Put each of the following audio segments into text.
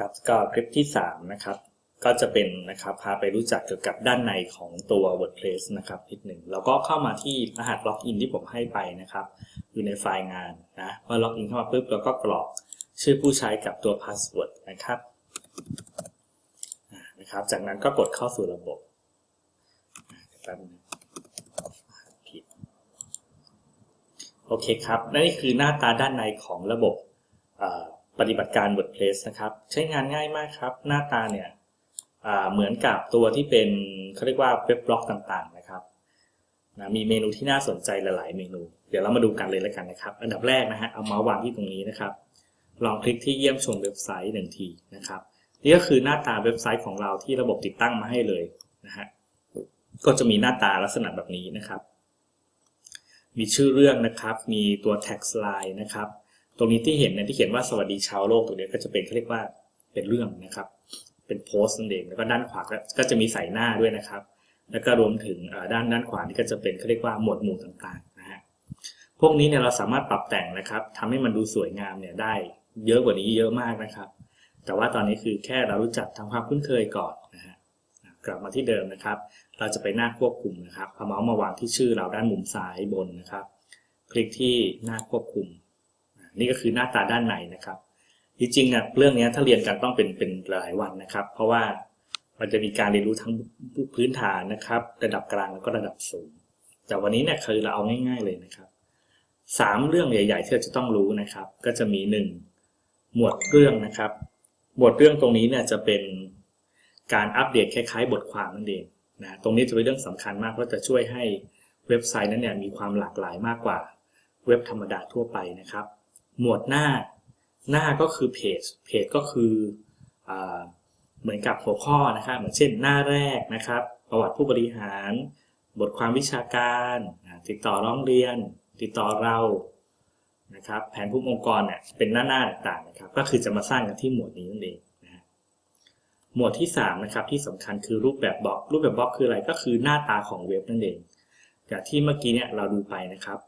ครับก็คลิปที่ 3 นะครับ ก็จะเป็นนะครับพาไปรู้จักเกี่ยวกับด้านในของตัว WordPress นะครับนิดหนึ่งแล้วก็เข้ามาที่รหัสล็อกอินที่ผมให้ไปนะครับ อยู่ในไฟล์งานนะเมื่อล็อกอินเข้ามาปุ๊บเราก็กรอกชื่อผู้ใช้กับตัวพาสเวิร์ดนะครับนะครับ จากนั้นก็กดเข้าสู่ระบบแป๊บนึงโอเคครับและนี่คือหน้าตาด้านในของระบบ ปฏิบัติการ WordPress นะครับ ใช้งานง่ายมากครับ หน้าตาเนี่ยเหมือนกับตัวที่เป็นเขาเรียกว่าเว็บบล็อกต่างๆนะครับนะมีเมนูที่น่าสนใจหลายๆเมนู เดี๋ยวเรามาดูกันเลยแล้วกันนะครับ อันดับแรกนะฮะเอาเมาส์วางที่ตรงนี้นะครับ ลองคลิกที่เยี่ยมชมเว็บไซต์หนึ่งทีนะครับนี่ก็คือหน้าตาเว็บไซต์ของเราที่ระบบติดตั้งมาให้เลยนะฮะก็จะมีหน้าตาลักษณะแบบนี้นะครับ มีชื่อเรื่องนะครับ มีตัว text line นะครับ ตรงนี้ที่เห็นเนี่ยที่เขียนว่าสวัสดีชาวโลกตรงนี้ก็จะเป็นเขาเรียกว่าเป็นเรื่องนะครับ เป็นโพสต์นั่นเองแล้วก็ด้านขวาก็ก็จะมีใส่หน้าด้วยนะครับ แล้วก็รวมถึงด้านด้านขวานี่ก็จะเป็นเขาเรียกว่าหมวดหมู่ต่างๆนะฮะพวกนี้เนี่ยเราสามารถปรับแต่งนะครับทำให้มันดูสวยงามเนี่ยได้เยอะกว่านี้เยอะมากนะครับ แต่ว่าตอนนี้คือแค่เรารู้จักทำความคุ้นเคยก่อนนะฮะกลับมาที่เดิมนะครับ เราจะไปหน้าควบคุมนะครับเอาเมาส์มาวางที่ชื่อเราด้านมุมซ้ายบนนะครับ คลิกที่หน้าควบคุม นี่ก็คือหน้าตาด้านในนะครับจริงๆเนี่ยเรื่องนี้ถ้าเรียนกันต้องเป็นเป็นหลายวันนะครับ เพราะว่ามันจะมีการเรียนรู้ทั้งพื้นฐานนะครับ ระดับกลางแล้วก็ระดับสูง แต่วันนี้เนี่ยคือเราเอาง่าย ๆเลยนะครับสามเรื่องใหญ่ ๆ ที่เราจะต้องรู้นะครับ ก็จะมีหนึ่งหมวดเรื่องนะครับหมวดเรื่องตรงนี้เนี่ยจะเป็นการอัปเดตคล้ายๆ บทความนั่นเองนะตรงนี้จะเป็นเรื่องสำคัญมากเพราะจะช่วยให้เว็บไซต์นั้นเนี่ยมีความหลากหลายมากกว่าเว็บธรรมดาทั่วไปนะครับ หมวดหน้าหน้าก็คือเพจเพจก็คืออเหมือนกับหัวข้อนะครับเหมือนเช่นหน้าแรกนะครับ ประวัติผู้บริหาร บทความวิชาการ ติดต่อร้องเรียน ติดต่อเรานะครับแผนผู้องค์กรเนี่ยเป็นหน้าหน้าต่างๆนะครับ ก็คือจะมาสร้างกันที่หมวดนี้นั่นเองนะหมวดที่3นะครับที่สำคัญคือรูปแบบบล็อก รูปแบบบล็อกคืออะไรก็คือหน้าตาของเว็บนั่นเองจากที่เมื่อกี้เนี่ยเราดูไปนะครับ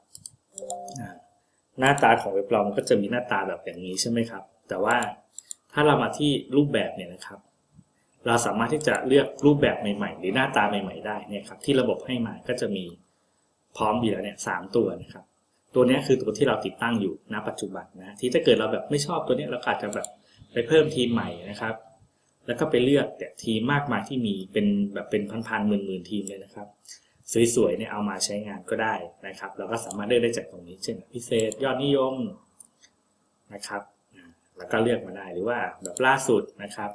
หน้าตาของเว็บเรามันก็จะมีหน้าตาแบบอย่างนี้ใช่ไหมครับ แต่ว่าถ้าเรามาที่รูปแบบเนี่ยนะครับ เราสามารถที่จะเลือกรูปแบบใหม่ ๆ หรือหน้าตาใหม่ ๆ ได้เนี่ยครับที่ระบบให้มาก็จะมีพร้อมอยู่แล้วเนี่ยสามตัวนะครับ ตัวนี้คือตัวที่เราติดตั้งอยู่ณปัจจุบันนะที่ถ้าเกิดเราแบบไม่ชอบตัวนี้เราอาจจะแบบไปเพิ่มทีมใหม่นะครับ แล้วก็ไปเลือกแต่ทีมมากมายที่มีเป็นแบบเป็นพันๆหมื่นๆทีมเลยนะครับ สวยๆเนี่ยเอามาใช้งานก็ได้นะครับ เราก็สามารถเลือกได้จากตรงนี้ เช่น พิเศษยอดนิยมนะครับแล้วก็เลือกมาได้หรือว่าแบบล่าสุดนะครับ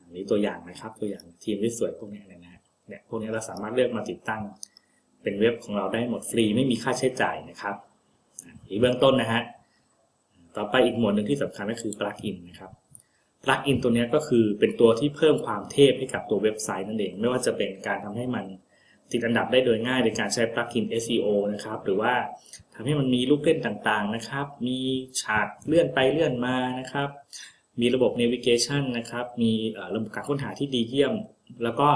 อันนี้ตัวอย่างนะครับตัวอย่างทีมที่สวยพวกนี้นะฮะเนี่ยพวกนี้เราสามารถเลือกมาติดตั้งเป็นเว็บของเราได้หมดฟรีไม่มีค่าใช้จ่ายนะครับอีกเบื้องต้นนะฮะต่อไปอีกหมวดหนึ่งที่สำคัญก็คือ plugin นะครับ ปลั๊กอินตัวนี้ก็คือเป็นตัวที่เพิ่มความเทพให้กับตัวเว็บไซต์นั่นเอง ไม่ว่าจะเป็นการทำให้มันติดอันดับได้โดยง่ายโดยการใช้ปลั๊กอิน SEO นะครับ หรือว่าทำให้มันมีลูกเล่นต่างๆนะครับ มีฉากเลื่อนไปเลื่อนมานะครับ มีระบบ navigation นะครับ มีระบบการค้นหาที่ดีเยี่ยม แล้วก็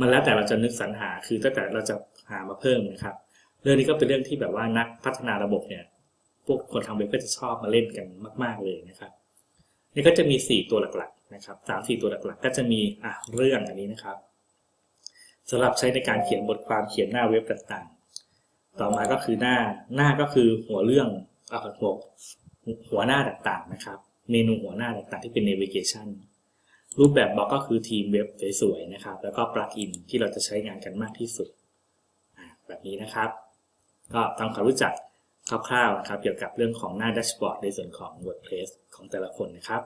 มันแล้วแต่เราจะนึกสรรหา คือตั้งแต่เราจะหามาเพิ่มนะครับ เรื่องนี้ก็เป็นเรื่องที่แบบว่านักพัฒนาระบบเนี่ย พวกคนทำเว็บก็จะชอบมาเล่นกันมาก ๆเลยนะครับ นี่ก็จะมี 4 ตัวหลักๆนะครับสามสี่ตัวหลักๆ ก็จะมีอะเรื่องอันนี้นะครับสำหรับใช้ในการเขียนบทความเขียนหน้าเว็บต่างๆ ต่อมาก็คือหน้าหน้าก็คือหัวเรื่องอะหัวหัวหน้าต่างๆนะครับ เมนูหัวหน้าต่างๆที่เป็น navigation รูปแบบบล็อกก็คือทีมเว็บสวยๆนะครับ แล้วก็ปลั๊กอินที่เราจะใช้งานกันมากที่สุดอะแบบนี้นะครับ ก็ทำความรู้จัก คร่าวๆนะครับ เกี่ยวกับเรื่องของหน้าแดชบอร์ดในส่วนของ WordPress ของแต่ละคนนะครับ